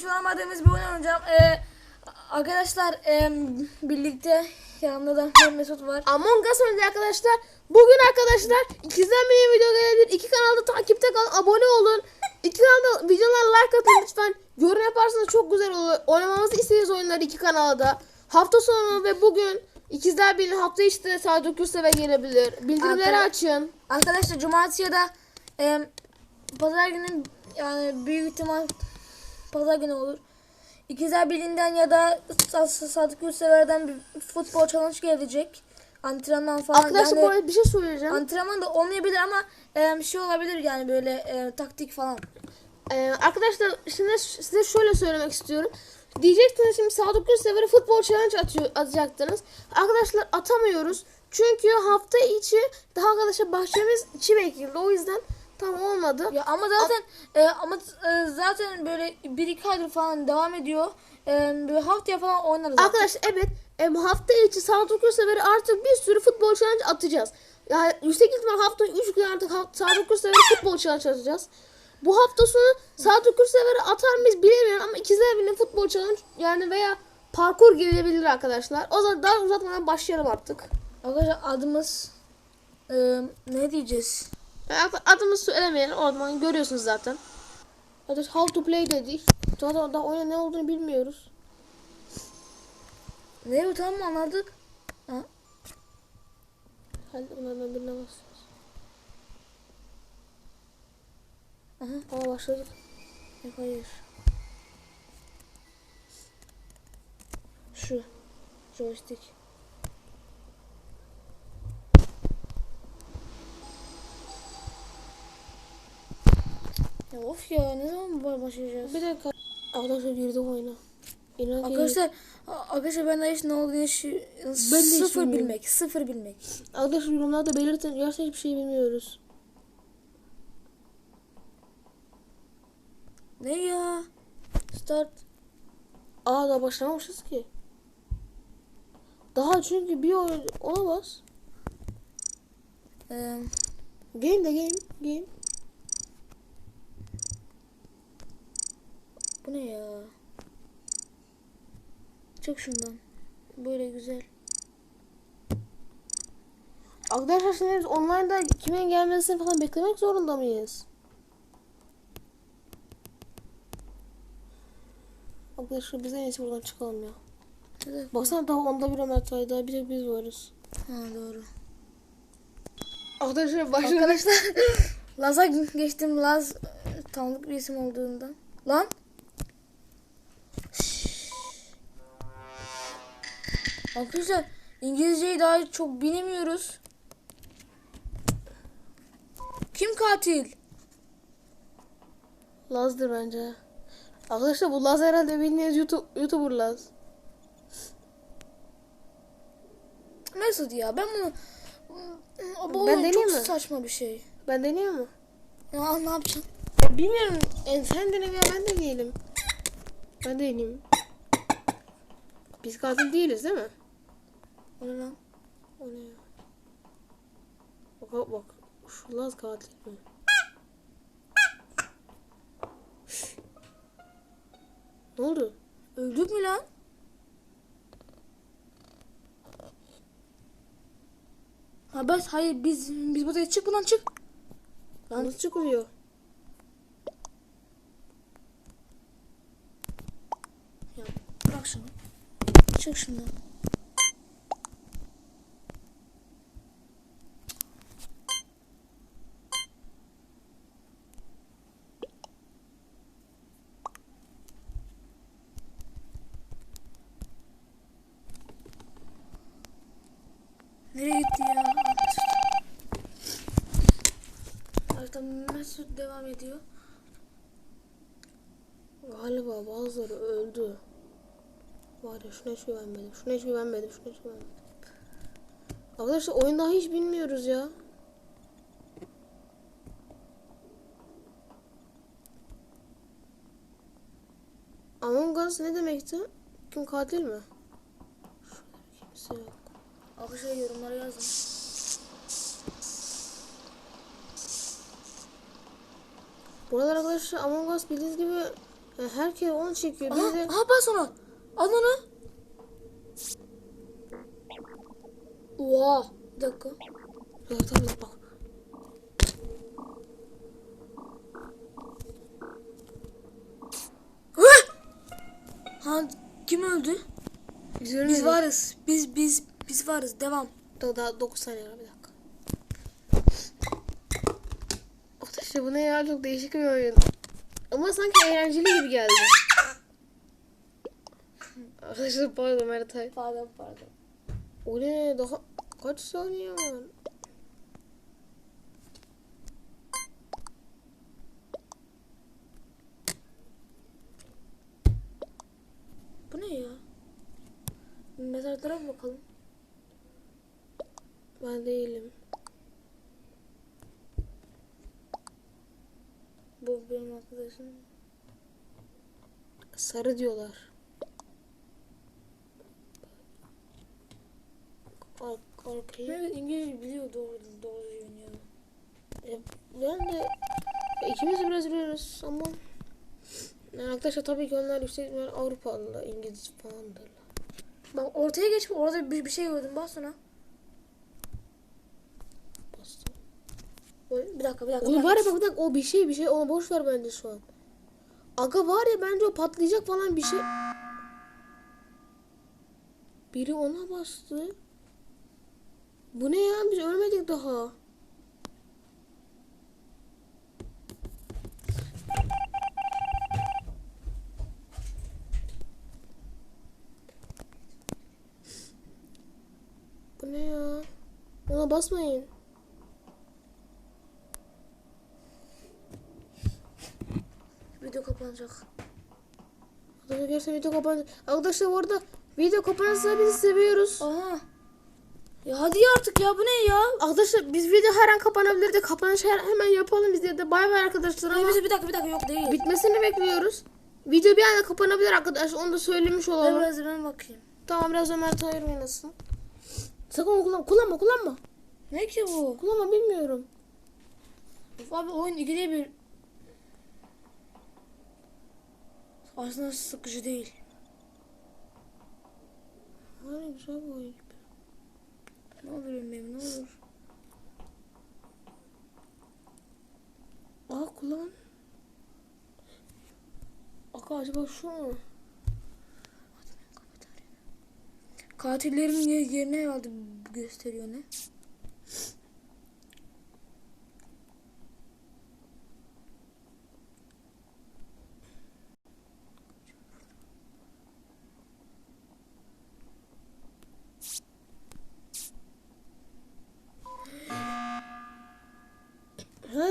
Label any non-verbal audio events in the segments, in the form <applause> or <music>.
hiç oynamadığımız bir oyun oynayacağım. Ee, arkadaşlar e, birlikte yanımda da Mesut var. Among Us oynuyoruz arkadaşlar. Bugün arkadaşlar ikizden bir video gelebilir. İki kanalda takipte kalın. Abone olun. İki kanalda videolara like atın lütfen. Yorum yaparsanız çok güzel olur. Oynamamızı istediğiniz oyunları iki kanalda. Hafta sonu ve bugün ikizler birliği hafta içi de saat 9'da ve gelebilir. Bildirimleri Arkadaş- açın. Arkadaşlar cumartesi ya da e, pazar günü yani büyük ihtimal pazar günü olur. İkizler Birliği'nden ya da Sa- Sa- Sadık Gülsever'den bir futbol challenge gelecek. Antrenman falan. Arkadaşlar yani, bu arada bir şey söyleyeceğim. antrenman da olmayabilir ama e, şey olabilir yani böyle e, taktik falan. Ee, arkadaşlar şimdi size şöyle söylemek istiyorum. Diyeceksiniz şimdi Sadık Gülsever'e futbol challenge atıyor, atacaktınız. Arkadaşlar atamıyoruz. Çünkü hafta içi daha arkadaşlar bahçemiz çim ekildi. O yüzden tam olmadı. Ya ama zaten e, ama e, zaten böyle bir iki aydır falan devam ediyor. E, böyle haftaya falan oynarız. artık. Arkadaşlar evet em, hafta içi Sadık Gülsever'e artık bir sürü futbol challenge atacağız. Yani yüksek ihtimal hafta 3 gün artık hafta, Sadık Gülsever'e futbol challenge atacağız. Bu hafta sonu Sadık Gülsever'e atar mıyız bilemiyorum ama ikizler birliği futbol challenge yani veya parkur gelebilir arkadaşlar. O zaman daha uzatmadan başlayalım artık. Arkadaşlar adımız e, ne diyeceğiz? Yani adımızı söylemeyelim oradan görüyorsunuz zaten. Hadi how to play dedik. Zaten daha oyuna ne olduğunu bilmiyoruz. Ne bu tamam anladık? Ha? Hadi onlardan birine basıyoruz. Aha. Aa başladık. Yok hayır. Şu. Joystick. Of ya ne zaman başlayacağız? Bir dakika. Arkadaşlar girdi oyuna. İnan Arkadaşlar, arkadaşlar ben de hiç ne olduğunu hiç hiç sıfır bilmiyorum. bilmek, sıfır bilmek. Arkadaşlar yorumlarda belirtin. Gerçekten hiçbir şey bilmiyoruz. Ne ya? Start. Aa daha başlamamışız ki. Daha çünkü bir oyun olamaz. Ee, Game de game. Game. Bu ne ya? Çık şundan. Böyle güzel. Arkadaşlar şimdi biz online'da kimin gelmesini falan beklemek zorunda mıyız? Arkadaşlar biz en iyisi buradan çıkalım ya. Evet. Baksana daha onda bir Ömer Tay, daha bir tek biz varız. Ha doğru. Arkadaşlar Arkadaşlar <laughs> Laz'a geçtim. Laz e, tanıdık bir isim olduğundan. Lan. Arkadaşlar İngilizceyi daha çok bilemiyoruz. Kim katil? Laz'dır bence. Arkadaşlar bu Laz herhalde bildiğiniz YouTube, YouTuber Laz. Mesut ya ben bunu bu Ben oyun çok deneyeyim mi? saçma bir şey. Ben deneyeyim mi? Ya ne yapacaksın? Bilmiyorum. E, sen dene veya ben deneyelim. Ben deneyeyim. Biz katil değiliz değil mi? O ne lan? O ne ya? Bak bak. Şu Laz katil mi? Ne oldu? Öldük mü lan? Ha bas hayır biz biz buraya çık buradan çık. Lan Nasıl çıkılıyor? ya bırak şunu. Çık şundan. Nereye gitti ya? Artık Mesut devam ediyor. Galiba bazıları öldü. Var ya şuna hiç güvenmedim. Şuna hiç güvenmedim. Şuna hiç güvenmedim. Arkadaşlar oyunu daha hiç bilmiyoruz ya. Among Us ne demekti? Kim katil mi? Şurada kimse yok. Arkadaşlar yorumlara yazın. Buralar arkadaşlar Among Us bildiğiniz gibi Ya herkes onu çekiyor. Aha, de... aha bas ona. Al onu. Oha. Bir dakika. Evet tamam bak. Ha kim öldü? Biz, Biz varız. Biz biz biz varız. Devam. Daha, daha 9 saniye var bir dakika. Arkadaşlar bu ne ya çok değişik bir oyun. Ama sanki eğlenceli gibi geldi. Arkadaşlar pardon Meritay. Pardon pardon. O ne daha kaç saniye var? Bu ne ya? Mezarlara bir bakalım. Ben değilim. Bu benim arkadaşım. Sarı diyorlar. Ar- arkayı. Evet İngilizce biliyor doğru doğru yönüyor. E, ben de ikimiz biraz biliyoruz ama yani arkadaşlar tabii ki onlar yüksek ihtimal Avrupalılar, İngiliz falandır. Bak ortaya geç orada bir, bir şey gördüm bas ona. Bir dakika bir dakika. Bak. var ya bak bir dakika o bir şey bir şey ona boş ver bence şu an. Aga var ya bence o patlayacak falan bir şey. Biri ona bastı. Bu ne ya biz ölmedik daha. Bu ne ya? Ona basmayın. Video kapanacak. Arkadaşlar gerçekten video kapandı. Arkadaşlar bu arada video kapanırsa bizi seviyoruz. Aha. Ya hadi ya artık ya bu ne ya? Arkadaşlar biz video her an kapanabilir de kapanış her, hemen yapalım biz de bay bay arkadaşlar ama bize bir dakika bir dakika yok değil. bitmesini bekliyoruz. Video bir anda kapanabilir arkadaşlar onu da söylemiş Ben olalım. biraz ben bakayım. Tamam biraz Ömer Tahir oynasın. Sakın onu kullan kullanma kullanma. Ne ki bu? Kullanma bilmiyorum. Of abi oyun ikide bir. Aslında sıkıcı değil. Hani güzel bu oyun. Ne olur benim ne olur. Aa kullan. Aka acaba şu mu? Katillerin ye- yerine herhalde gösteriyor ne?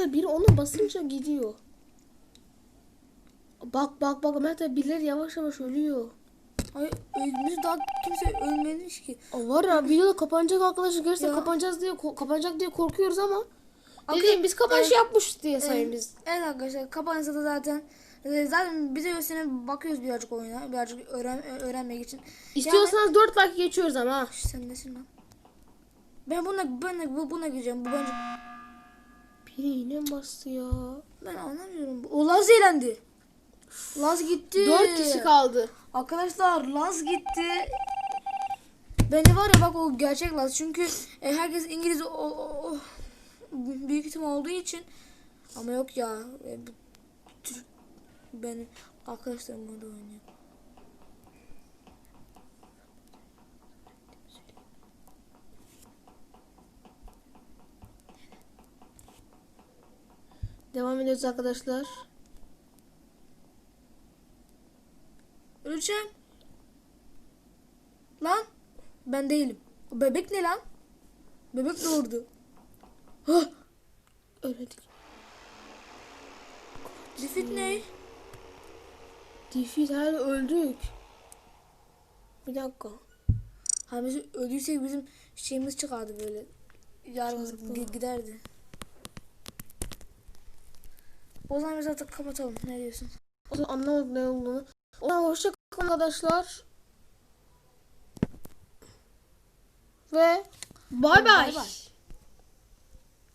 Ha biri ona basınca gidiyor. Bak bak bak Tahir birileri yavaş yavaş ölüyor. Ay ölmüş daha kimse ölmemiş ki. Aa, Var ya video kapanacak arkadaşlar. Ya. kapanacağız diye kapanacak diye korkuyoruz ama Okey, dediğim biz kapanış e, yapmışız diye sayın biz. Evet arkadaşlar kapanırsa da zaten e, zaten bize gösterene bakıyoruz birazcık oyuna. Birazcık öğren, öğrenmek için. İstiyorsanız 4 like geçiyoruz ama. Sen nesin lan? Ben buna ben bu buna gireceğim. Bu bence Mi bastı ya? ben anlamıyorum. O Laz eğlendi. Laz gitti. 4 kişi kaldı. Arkadaşlar Laz gitti. Bence var ya bak o gerçek Laz. Çünkü e, herkes İngiliz o, o- o- büyük ihtimal olduğu için. Ama yok ya. E, ben arkadaşlarım burada oynuyor. Devam ediyoruz arkadaşlar. Öleceğim. Lan ben değilim. O bebek ne lan? Bebek doğurdu. Hah! Öledik. Defit ne? Defeat hala öldük. Bir dakika. Ha biz öldüysek bizim şeyimiz çıkardı böyle. Gi- giderdi. O zaman biz artık kapatalım. Ne diyorsun? O zaman anlamadım ne olduğunu. O zaman hoşça kalın arkadaşlar. Ve bay Bay bay. bay.